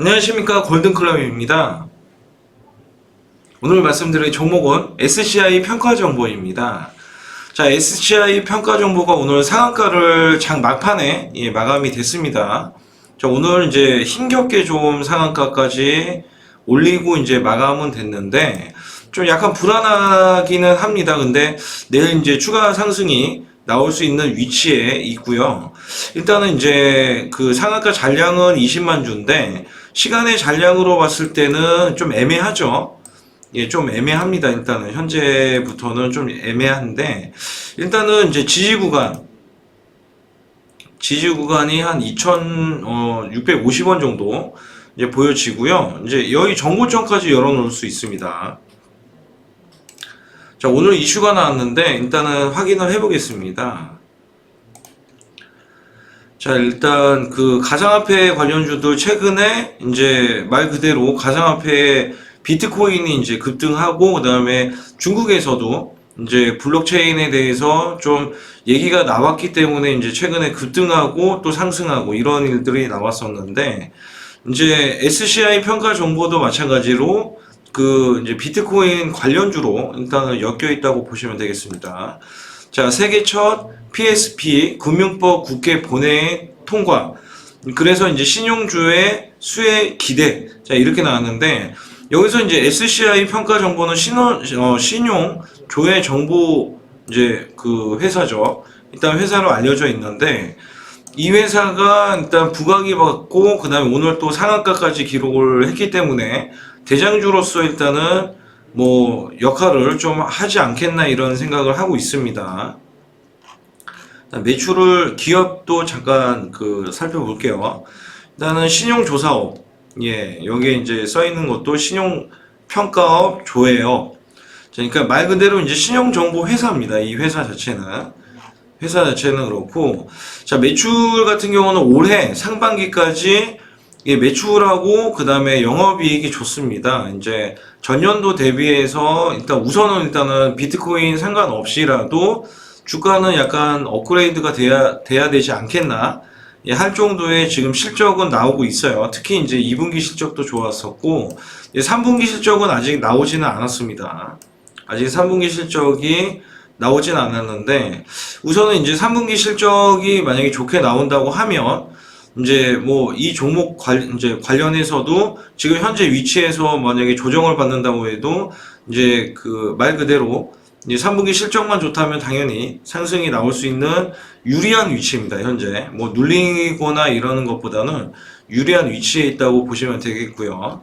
안녕하십니까 골든클럽입니다. 오늘 말씀드릴 종목은 SCI 평가 정보입니다. 자, SCI 평가 정보가 오늘 상한가를 장 막판에 예, 마감이 됐습니다. 자, 오늘 이제 힘겹게 좀 상한가까지 올리고 이제 마감은 됐는데 좀 약간 불안하기는 합니다. 근데 내일 이제 추가 상승이 나올 수 있는 위치에 있고요. 일단은 이제 그 상한가 잔량은 20만 주인데 시간의 잔량으로 봤을 때는 좀 애매하죠. 예, 좀 애매합니다. 일단은 현재부터는 좀 애매한데 일단은 이제 지지 구간 지지 구간이 한 2,650원 정도 이제 보여지고요. 이제 여기 정고점까지 열어놓을 수 있습니다. 자, 오늘 이슈가 나왔는데 일단은 확인을 해보겠습니다. 자, 일단 그 가상화폐 관련주들 최근에 이제 말 그대로 가상화폐 비트코인이 이제 급등하고 그다음에 중국에서도 이제 블록체인에 대해서 좀 얘기가 나왔기 때문에 이제 최근에 급등하고 또 상승하고 이런 일들이 나왔었는데 이제 SCI 평가 정보도 마찬가지로 그 이제 비트코인 관련주로 일단은 엮여 있다고 보시면 되겠습니다. 자, 세계 첫 PSP 금융법 국회 본회의 통과. 그래서 이제 신용주의 수혜 기대. 자, 이렇게 나왔는데 여기서 이제 SCI 평가 정보는 신원, 어, 신용 조회 정보 이제 그 회사죠. 일단 회사로 알려져 있는데 이 회사가 일단 부각이 받고 그다음에 오늘 또 상한가까지 기록을 했기 때문에 대장주로서 일단은 뭐 역할을 좀 하지 않겠나 이런 생각을 하고 있습니다. 매출을 기업도 잠깐 그 살펴볼게요. 일단은 신용조사업 예 여기에 이제 써 있는 것도 신용평가업 조회업 자, 그러니까 말 그대로 이제 신용정보 회사입니다. 이 회사 자체는 회사 자체는 그렇고 자 매출 같은 경우는 올해 상반기까지 예, 매출하고 그 다음에 영업이익이 좋습니다. 이제 전년도 대비해서 일단 우선은 일단은 비트코인 상관없이라도 주가는 약간 업그레이드가 돼야 돼야 되지 않겠나 예, 할 정도의 지금 실적은 나오고 있어요. 특히 이제 2분기 실적도 좋았었고 예, 3분기 실적은 아직 나오지는 않았습니다. 아직 3분기 실적이 나오진 않았는데 우선은 이제 3분기 실적이 만약에 좋게 나온다고 하면 이제 뭐 이 종목 관 이제 관련해서도 지금 현재 위치에서 만약에 조정을 받는다고 해도 이제 그 말 그대로 이제 3분기 실적만 좋다면 당연히 상승이 나올 수 있는 유리한 위치입니다. 현재 뭐 눌리거나 이러는 것보다는 유리한 위치에 있다고 보시면 되겠고요.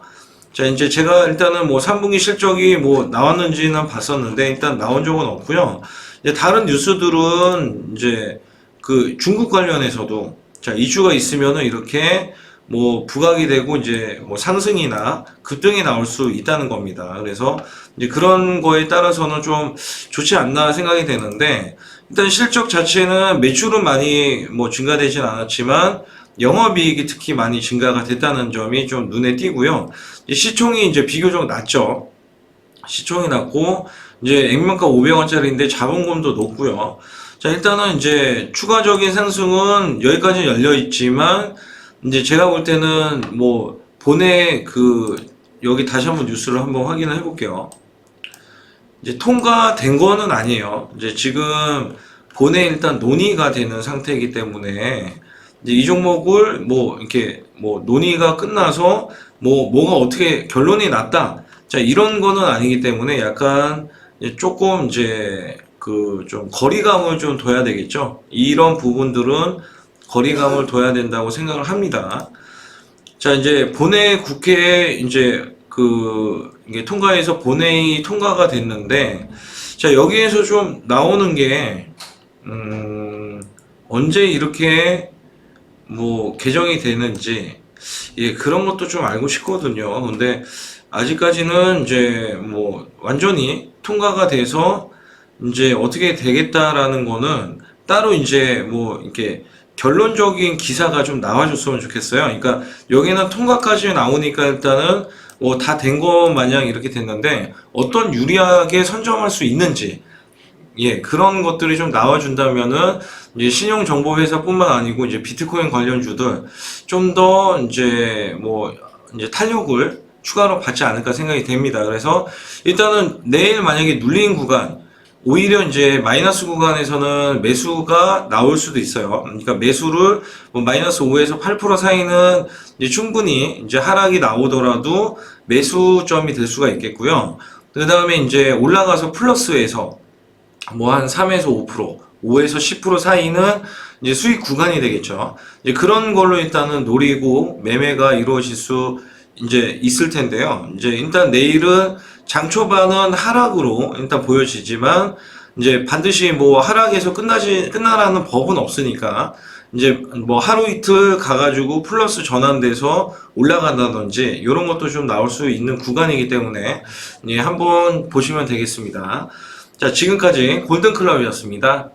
자 이제 제가 일단은 뭐 3분기 실적이 뭐 나왔는지는 봤었는데 일단 나온 적은 없고요. 이제 다른 뉴스들은 이제 그 중국 관련해서도 자 이슈가 있으면은 이렇게 뭐 부각이 되고 이제 뭐 상승이나 급등이 나올 수 있다는 겁니다. 그래서 이제 그런 거에 따라서는 좀 좋지 않나 생각이 되는데 일단 실적 자체는 매출은 많이 뭐 증가되진 않았지만 영업이익이 특히 많이 증가가 됐다는 점이 좀 눈에 띄고요. 시총이 이제 비교적 낮죠. 시총이 낮고 이제 액면가 500원짜리인데 자본금도 높고요. 자 일단은 이제 추가적인 상승은 여기까지 열려 있지만 이제 제가 볼 때는 뭐 본회 그 여기 다시 한번 뉴스를 한번 확인을 해볼게요. 이제 통과된 거는 아니에요. 이제 지금 본회 일단 논의가 되는 상태이기 때문에 이제 이 종목을 뭐 이렇게 뭐 논의가 끝나서 뭐 뭐가 어떻게 결론이 났다. 자 이런 거는 아니기 때문에 약간 이제 조금 이제 그 좀 거리감을 좀 둬야 되겠죠. 이런 부분들은 거리감을 둬야 된다고 생각을 합니다. 자, 이제 본회 국회에 이제 그 이게 통과해서 본회의 통과가 됐는데 자, 여기에서 좀 나오는 게 음, 언제 이렇게 뭐 개정이 되는지 예, 그런 것도 좀 알고 싶거든요. 근데 아직까지는 이제 뭐 완전히 통과가 돼서 이제 어떻게 되겠다라는 거는 따로 이제 뭐 이렇게 결론적인 기사가 좀 나와줬으면 좋겠어요. 그러니까 여기는 통과까지 나오니까 일단은 뭐 다 된 것 마냥 이렇게 됐는데 어떤 유리하게 선점할 수 있는지 예 그런 것들이 좀 나와준다면은 이제 신용정보회사뿐만 아니고 이제 비트코인 관련주들 좀 더 이제 뭐 이제 탄력을 추가로 받지 않을까 생각이 됩니다. 그래서 일단은 내일 만약에 눌린 구간 오히려 이제 마이너스 구간에서는 매수가 나올 수도 있어요. 그러니까 매수를 뭐 마이너스 5에서 8% 사이는 이제 충분히 이제 하락이 나오더라도 매수점이 될 수가 있겠고요. 그 다음에 이제 올라가서 플러스에서 뭐 한 3에서 5%, 5에서 10% 사이는 이제 수익 구간이 되겠죠. 이제 그런 걸로 일단은 노리고 매매가 이루어질 수 이제 있을 텐데요. 이제 일단 내일은 장 초반은 하락으로 일단 보여지지만 이제 반드시 뭐 하락에서 끝나지 끝나라는 법은 없으니까 이제 뭐 하루 이틀 가가지고 플러스 전환돼서 올라간다든지 이런 것도 좀 나올 수 있는 구간이기 때문에 예, 한번 보시면 되겠습니다. 자, 지금까지 골든클럽이었습니다.